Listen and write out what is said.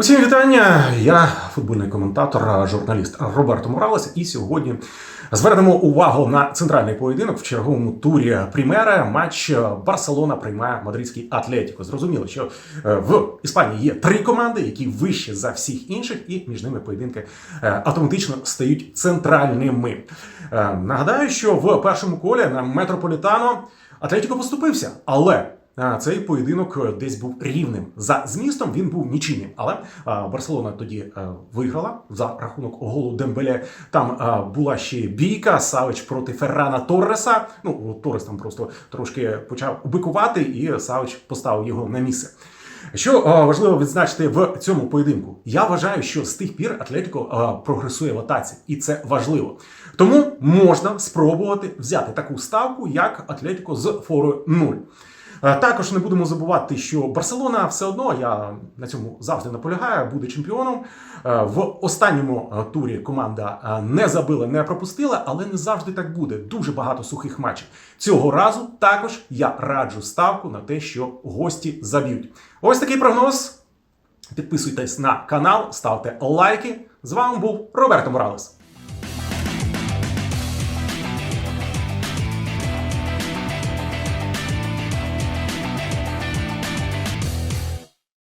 Усім вітання! Я футбольний коментатор, журналіст Роберто Моралес. І сьогодні звернемо увагу на центральний поєдинок в черговому турі Прімера. Матч Барселона приймає мадридський Атлетіко. Зрозуміло, що е, в Іспанії є три команди, які вище за всіх інших, і між ними поєдинки е, автоматично стають центральними. Е, Нагадаю, що в першому колі на Метрополітано Атлетіко поступився, але. Цей поєдинок е, десь був рівним. За змістом він був нічийним. Але Барселона тоді е, виграла за рахунок голу Дембеле. Там була ще бійка Савич проти Феррана Торреса. Ну, Торрес там просто трошки почав бикувати, і Савич поставив його на місце. Що важливо відзначити в цьому поєдинку? Я вважаю, що з тих пір Атлетико прогресує в атаці, і це важливо. Тому можна спробувати взяти таку ставку, як Атлетико з форою 0. Е, Також не будемо забувати, що Барселона все одно, я на цьому завжди наполягаю, буде чемпіоном. Е, В останньому е, турі команда не забила, не пропустила, але не завжди так буде. Дуже багато сухих матчів. Цього разу також я раджу ставку на те, що гості заб'ють. Ось такий прогноз. Підписуйтесь на канал, ставте лайки. З вами був Роберто Моралес.